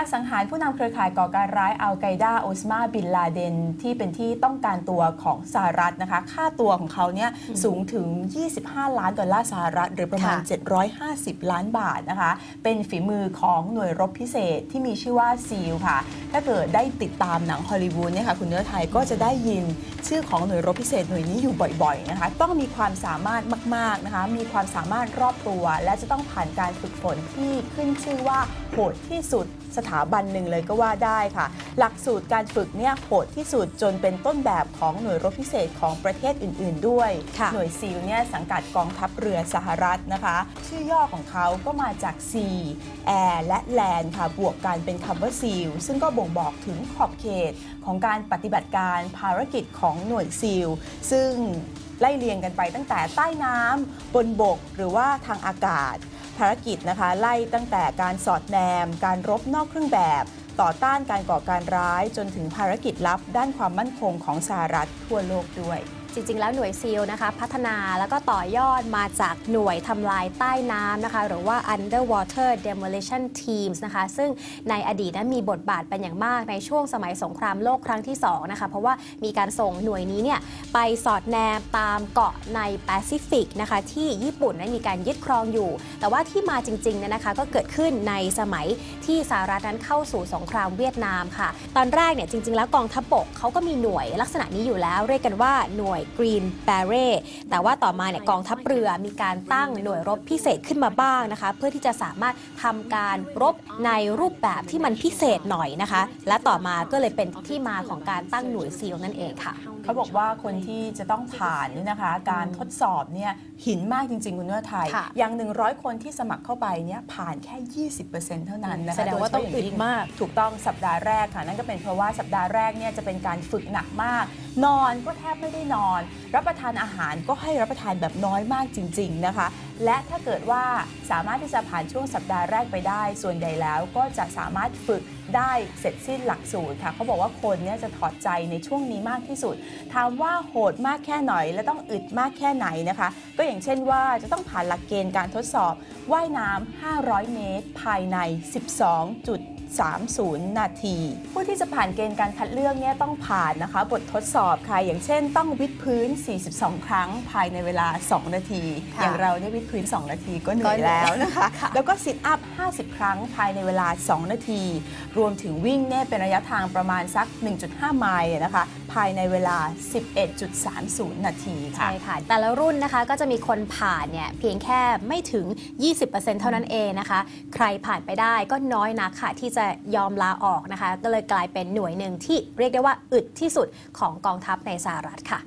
การสังหารผู้นำเครือข่ายก่อการร้ายอัลไกดาโอสมาบินลาเดนที่เป็นที่ต้องการตัวของสหรัฐนะคะค่าตัวของเขาเนี่ยสูงถึง 25 ล้านดอลลาร์สหรัฐ หรือประมาณ 750 ล้านบาทนะคะ เป็นฝีมือของหน่วยรบพิเศษที่มีชื่อว่าซีลค่ะ ถ้าเกิดได้ติดตามหนังฮอลลีวูดเนี่ยค่ะคุณเนื้อไทยก็จะได้ยินชื่อของหน่วยรบพิเศษหน่วยนี้อยู่บ่อยๆนะคะต้องมีความสามารถมากๆนะคะมีความสามารถรอบตัว และจะต้องผ่านการฝึกฝนที่ขึ้นชื่อว่าโหดที่สุดสถาบันหนึ่งเลยก็ว่าได้ค่ะ หลักสูตรการฝึกเนี่ยโหดที่สุดจนเป็นต้นแบบของหน่วยรบพิเศษของประเทศอื่น ๆ ด้วยค่ะหน่วยซีลเนี่ยสังกัดกองทัพเรือสหรัฐนะคะ ชื่อย่อของเขาก็มาจาก Sea Air และ Land ค่ะบวกกันเป็นคำว่า SEAL ซึ่งก็บ่งบอกถึงขอบเขตของการปฏิบัติการภารกิจของหน่วยซีลซึ่งไล่เรียงกันไปตั้งแต่ใต้น้ำบนบกหรือว่าทางอากาศ ภารกิจนะคะไล่ตั้งแต่การสอดแนม การรบนอกเครื่องแบบ ต่อต้านการก่อการร้ายจนถึงภารกิจลับด้านความมั่นคงของสหรัฐทั่วโลกด้วย จริงๆ แล้วหน่วยซีลนะคะ พัฒนาแล้วก็ต่อยอดมาจากหน่วยทำลายใต้น้ำนะคะ หรือว่า underwater demolition teams นะคะ ซึ่งในอดีตนั้นมีบทบาทเป็นอย่างมากในช่วงสมัยสงครามโลกครั้งที่2นะคะ เพราะว่ามีการส่งหน่วยนี้เนี่ยไปสอดแนมตามเกาะในแปซิฟิกนะคะ ที่ญี่ปุ่นนั้นมีการยึดครองอยู่ แต่ว่าที่มาจริงๆเนี่ยนะคะก็เกิดขึ้นในสมัยที่สหรัฐนั้นเข้าสู่สงครามเวียดนามค่ะ ตอนแรกเนี่ยจริง ๆ แล้วกองทัพบกเขาก็มีหน่วยลักษณะนี้อยู่แล้ว เรียกกันว่าหน่วย Green Beret แต่ว่าต่อมาเนี่ยกองทัพเรือมีการตั้งหน่วยรบพิเศษขึ้นมาบ้างนะคะ เพื่อที่จะสามารถทำการรบในรูปแบบที่มันพิเศษหน่อยนะคะ และต่อมาก็เลยเป็นที่มาของการตั้งหน่วยซีลนั่นเองค่ะเขาบอกว่าคนที่จะต้องผ่านนี่นะคะ การทดสอบเนี่ยหินมากจริง ๆ คุณเนื้อไทยค่ะอย่าง 100 คนที่สมัครเข้าไปเนี่ยผ่านแค่ 20%เท่านั้นนะคะแสดงว่าต้องโยเฉพะอึดย่ยิ่มากถูกต้องสัปดาห์แรกค่ะ นั่นก็เป็นเพราะว่าสัปดาห์แรกเนี่ยจะเป็นการฝึกหนักมาก นอนก็แทบไม่ได้นอนรับประทานอาหารก็ให้รับประทานแบบน้อยมากจริง ๆนะคะ และถ้าเกิดว่าสามารถที่จะผ่านช่วงสัปดาห์แรกไปได้ ส่วนใหญ่แล้วก็จะสามารถฝึกได้เสร็จสิ้นหลักสูตรค่ะเขาบอกว่าคนเนี่ยจะถอดใจในช่วงนี้มากที่สุด ถามว่าโหดมากแค่ไหนและต้องอึดมากแค่ไหนนะคะ ก็อย่างเช่นว่าจะต้องผ่านหลักเกณฑ์การทดสอบว่ายน้ำ500 เมตร ภายใน 12.1 30 นาที ผู้ที่จะผ่านเกณฑ์การคัดเลือกเนี่ยต้องผ่านนะคะ บททดสอบค่ะ อย่างเช่น ต้องวิดพื้น 42 ครั้งภายในเวลา 2 นาที อย่างเราเนี่ยวิดพื้น 2 นาทีก็เหนื่อยเหนื่อยแล้วนะคะ แล้วก็ซิทอัพ 50 ครั้งภายในเวลา 2 นาที รวมถึงวิ่งเนี่ยเป็นระยะทางประมาณสัก 1.5 ไมล์นะคะภายในเวลา 11.30 นาทีค่ะ ใช่ค่ะ แต่ละรุ่นนะคะก็จะมีคนผ่านเนี่ยเพียงแค่ไม่ถึง 20%เท่านั้นเองนะคะ ใครผ่านไปได้ก็น้อยนักค่ะ ที่จะยอมลาออกนะคะ ก็เลยกลายเป็นหน่วยหนึ่งที่เรียกได้ว่าอึดที่สุดของกองทัพในสหรัฐค่ะ